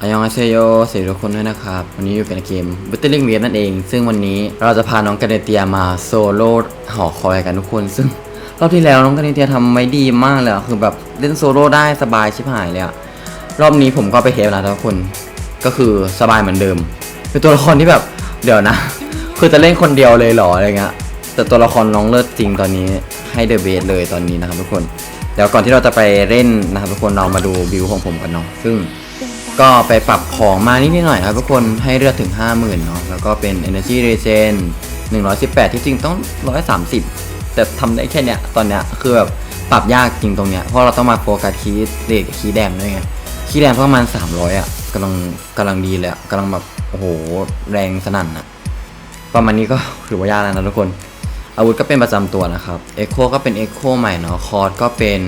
อายองอาเซโยสวัสดีทุกคนด้วยนะครับ วันนี้อยู่กันเกม b u t t e r i n g w a v e นั่นเอง ซึ่งวันนี้เราจะพาน้องกาเนเตียมาโซโล่หอคอยกันทุกคน ซึ่งรอบที่แล้วน้องกาเนเตียทำไว้ดีมากเลยอะคือแบบเล่นโซโล่ได้สบายชิบหายเลยอะรอบนี้ผมก็ไปเทสแล้วนะทุกคนก็คือสบายเหมือนเดิม เป็นตัวละครที่แบบเดี๋ยวนะ คือจะเล่นคนเดียวเลยหรออะไรเงี้ยแต่ตัวละครน้องเลิศจริงตอนนี้ให้เดอะเบสเลยตอนนี้นะครับทุกคนเดี๋ยวก่อนที่เราจะไปเล่นนะครับทุกคนเรามาดูบิวของผมกันเนาะซึ่ง ก็ไปปรับของมานิดหน่อยครับทุกคนให้เลือดถึง 50,000เนาะแล้วก็เป็น Energy Regen 118 ที่จริงต้อง 130 แต่ทำได้แค่เนี้ยตอนเนี้ยคือแบบปรับยากจริงตรงเนี้ยเพราะเราต้องมาโฟกัสคีเด็กคีแดมด้วยไงคีแดมประมาณ 300 อะกำลังกำลังดีเลยอะกำลังแบบโอ้โหแรงสนั่นอะประมาณนี้ก็ถือว่ายากแล้วนะทุกคน อาวุธก็เป็นประจำตัวนะครับเอ็กโคก็เป็นเอ็กโคใหม่เนาะคอร์ดก็เป็น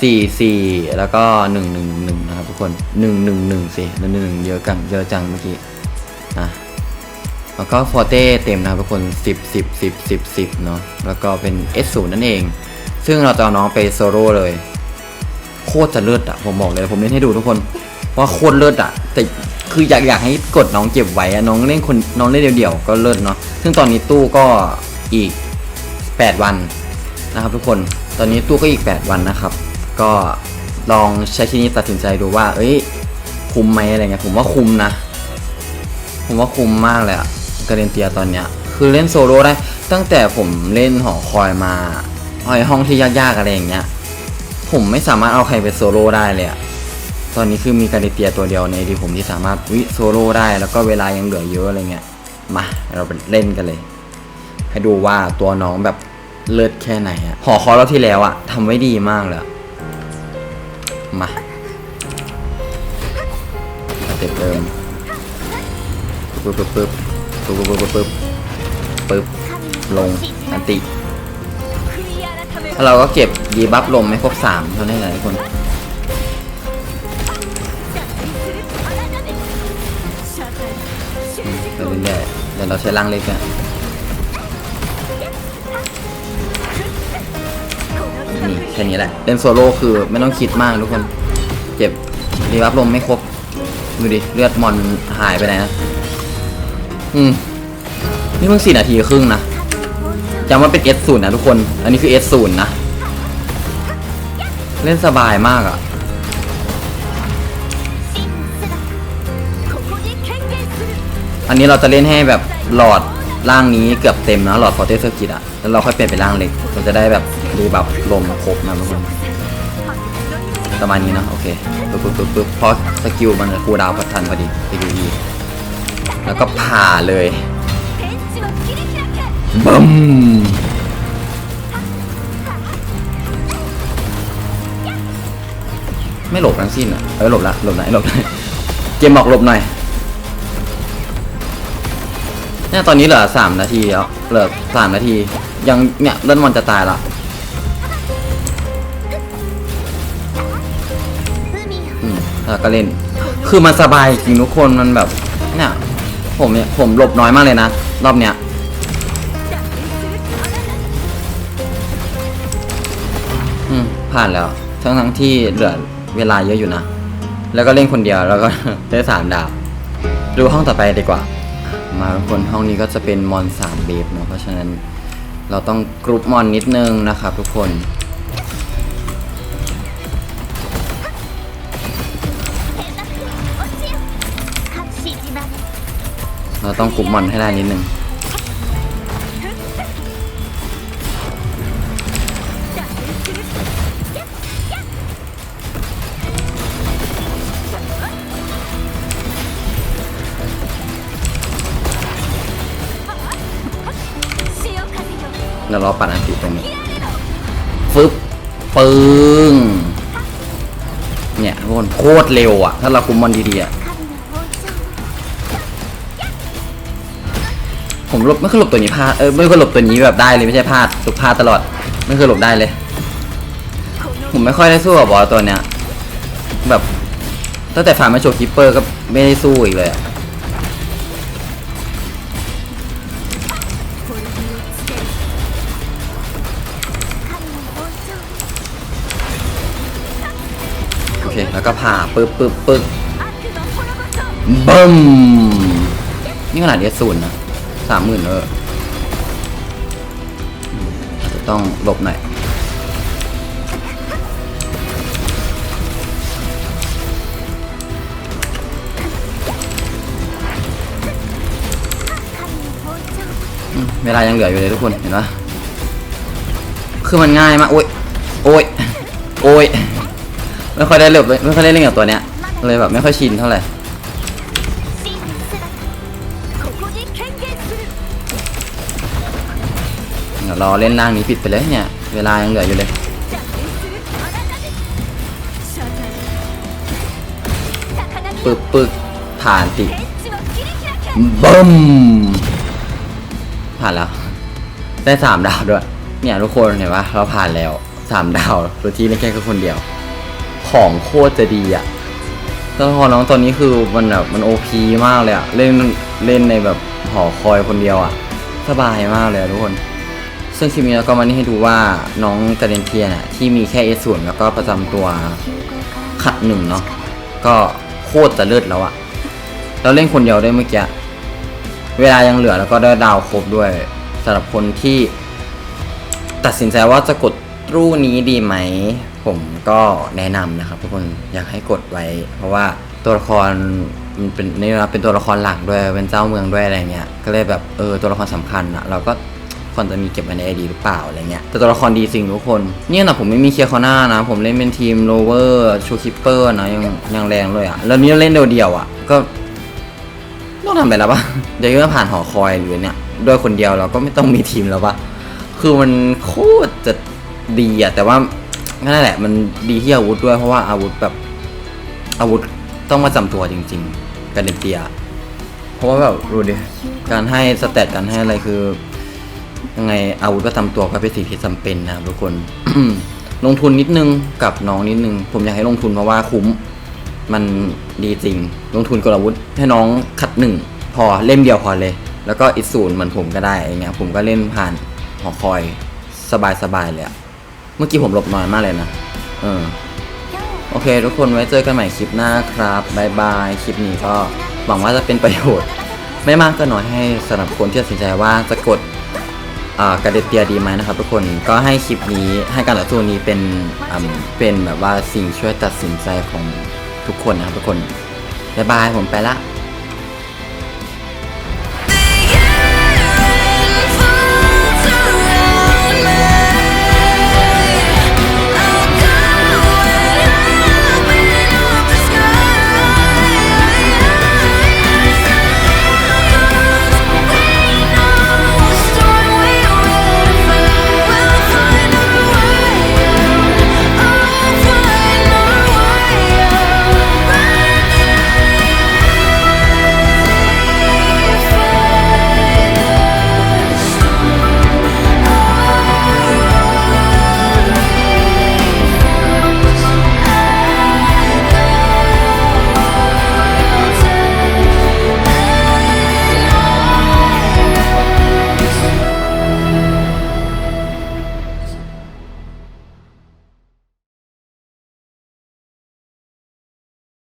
4 4แล้วก็1 1 1นะครับทุกคน1 1 1สิ1 1 1เยอะกังเยอะจังเมื่อกี้อะแล้วก็ฟอร์เต้เต็มนะครับทุกคน10 10 10 10 10เนาะแล้วก็เป็น S0 นั่นเอง ซึ่งเราจะเอาน้องไปโซโล่เลย โคตรจะเลิศอะผมบอกเลยผมเล่นให้ดูทุกคนว่าโคตรเลิศอะแต่คืออยากอยากให้กดน้องเก็บไว้อะน้องเล่นคนน้องเล่นเดี่ยวๆก็เลิศเนาะซึ่งตอนนี้ตู้ก็อีก 8 วันนะครับทุกคนตอนนี้ตู้ก็อีก 8 วันนะครับ ก็ลองใช้ที่นี้ตัดสินใจดูว่า เอ้ย คุ้มไหมอะไรเงี้ย ผมว่าคุ้มนะ ผมว่าคุ้มมากเลยอะกาเรนเตียตอนเนี้ย คือเล่นโซโล่ได้ ตั้งแต่ผมเล่นหอคอยมาไอห้องที่ยากๆอะไรอย่างเงี้ย ผมไม่สามารถเอาใครไปโซโล่ได้เลยอะตอนนี้คือมีกาเรนเตียตัวเดียวในที่ผมที่สามารถวิโซโล่ได้ แล้วก็เวลายังเหลือเยอะอะไรเงี้ย มาเราไปเล่นกันเลย ให้ดูว่าตัวน้องแบบเลิศแค่ไหนอะหอคอยรอบที่แล้วอะทำไว้ดีมากเลย มาสเต็ปเดิมปึ๊บปึ๊บปึ๊บปึ๊บปึ๊บปึ๊บปึ๊บปึ๊บลงอันติแล้วเราก็เก็บดีบัฟลมไม่ครบสามเท่านั้นแหละทุกคนไปเรื่อยๆเดี๋ยวเราใช้ล่างเล็กอะ นี่แค่นี้แหละเล่นโซโล่คือไม่ต้องคิดมากทุกคนเก็บดีบัฟลมไม่ครบ ดูดิ เลือดมอนหายไปไหนนะ อืม นี่เพิ่งสี่นาทีครึ่งนะจำว่าเป็น S ศูนย์นะทุกคน อันนี้คือ S ศูนย์นะ เล่นสบายมากอะ่ะอันนี้เราจะเล่นให้แบบหลอด ล่างนี้เกือบเต็มนะหลอดฟอร์เตสเซอร์กิตอะแล้วเราค่อยเปลี่ยนเป็นล่างเล็กเราจะได้แบบรีบับลมครบนะทุกคนประมาณนี้นะโอเคปึ๊บปึ๊บปึ๊บปึ๊บเพราะสกิลมันจะคูดาวพอทันพอดีสกิล E แล้วก็ผ่าเลยบึ้มไม่หลบทั้งสิ้นอะเออหลบละหลบไหนหลบไหนเกมบอกหลบหน่อย เนี่ยตอนนี้เหลือสามนาทีแล้วเหลือสามนาที ยังเนี่ยเล่นมอนจะตายละอืมแล้วก็เล่น คือมันสบายจริงทุกคนมันแบบ เนี่ย ผมเนี่ยผมหลบน้อยมากเลยนะ รอบเนี้ยอืมผ่านแล้วทั้งทั้งที่เหลือเวลาเยอะอยู่นะ แล้วก็เล่นคนเดียวแล้วก็ได้สามดาว ดูห้องต่อไปดีกว่า มาทุกคนห้องนี้ก็จะเป็นมอนสามเบฟเนาะเพราะฉะนั้นเราต้องกรุ๊ปมอนนิดนึงนะครับทุกคนเราต้องกรุ๊ปมอนให้ได้นิดนึง เดี๋ยวเราปัดอันติตรงนี้ฟึบปึ้งเนี่ยทุกคนโคตรเร็วอะถ้าเราคุมมอนดีๆอะผมหลบไม่เคยหลบตัวนี้พลาดเออไม่เคยหลบตัวนี้แบบได้เลยไม่ใช่พลาดหลบพลาดตลอด ไม่เคยหลบได้เลย ผมไม่ค่อยได้สู้กับบอสตัวเนี้ยแบบตั้งแต่ฟามมาโชว์คิปเปอร์ก็ไม่ได้สู้อีกเลยอะ เค แล้วก็ผ่าปึ๊บปึ๊บปึ๊บบึ้มนี่ขนาดเดศูนย์นะสามหมื่นเอออืมอาจจะต้องหลบหน่อยอืมเวลายังเหลืออยู่เลยทุกคนเห็นปะคือมันง่ายมาก โอ้ย โอ้ย โอ้ย ไม่ค่อยได้เล่นไม่ค่อยได้เล่นกับตัวเนี้ยเลยแบบไม่ค่อยชินเท่าไหร่เดี๋ยวรอเล่นล่างนี้ผิดไปเลยเนี่ย เวลายังเหลืออยู่เลยปึกปึกผ่านติบึ้มผ่านแล้ว ได้สามดาวด้วย เนี่ยทุกคนเห็นปะเราผ่านแล้วสามดาวโดยที่เล่นแค่คนเดียว ของโคตรจะดีอะตัวละครน้องตัวนี้คือมันแบบมันโอพีมากเลยอะเล่นเล่นในแบบหอคอยคนเดียวอะสบายมากเลยทุกคน ซึ่งคลิปนี้เราก็มานี่ให้ดูว่าน้องกระเดนเทียนอะที่มีแค่เอส่วนแล้วก็ประจำตัวขัดหนึ่งเนาะก็โคตรจะเลิศแล้วอะเราเล่นคนเดียวได้เมื่อกี้เวลายังเหลือแล้วก็ได้ดาวครบด้วยสำหรับคนที่ตัดสินใจว่าจะกดตู้นี้ดีไหม ผมก็แนะนำนะครับทุกคนอยากให้กดไว้ เพราะว่าตัวละครมันเป็นนี่นะเป็นตัวละครหลักด้วยเป็นเจ้าเมืองด้วยอะไรเงี้ยก็เลยแบบเออตัวละครสำคัญอะเราก็ควรจะมีเก็บไว้ในไอดีหรือเปล่าอะไรเงี้ยแต่ตัวละครดีจริงทุกคนเนี่ยนะผมไม่มีเคียร์คอน่านะ ผมเล่นเป็นทีมโลเวอร์ชูคิปเปอร์นะยังยังแรงเลยอะแล้วนี่เล่นเดียวๆอะก็ต้องทำไปแล้วปะเดี๋ยวก็ผ่านหอคอยหรือเนี่ยด้วยคนเดียวเราก็ไม่ต้องมีทีมแล้วปะคือมันโคตรจะดีอะแต่ว่า นั่นแหละ มันดีที่อาวุธด้วยเพราะว่าอาวุธแบบ อาวุธต้องมาจำตัวจริง ๆ กันเดนเตียเพราะว่าแบบดูดิการให้สเตตการให้อะไรคือ ยังไงอาวุธประจำตัวก็เป็นสิ่งที่จำเป็นนะทุกคน ลงทุนนิดนึงกับน้องนิดนึง ผมอยากให้ลงทุนเพราะว่าคุ้ม มันดีจริง ลงทุนกลวุธให้น้องขัดหนึ่งพอเล่มเดียวพอเลย แล้วก็อีกศูนเหมือนผมก็ได้อย่างเงี้ยผมก็เล่นผ่านหอคอยสบายๆเลยอะ เมื่อกี้ผมหลบน้อยมากเลยนะ เออ โอเค ทุกคนไว้เจอกันใหม่คลิปหน้าครับบายบายคลิปนี้ก็หวังว่าจะเป็นประโยชน์ ไม่มากก็น้อยให้สำหรับคนที่ตัดสินใจว่าจะกดอ่ากระเดเตียดีไหมนะครับ ทุกคนก็ให้คลิปนี้ให้การต่อสู้นี้เป็นอ่าเป็นแบบว่าสิ่งช่วยตัดสินใจของทุกคนนะครับทุกคนบายบายผมไปละ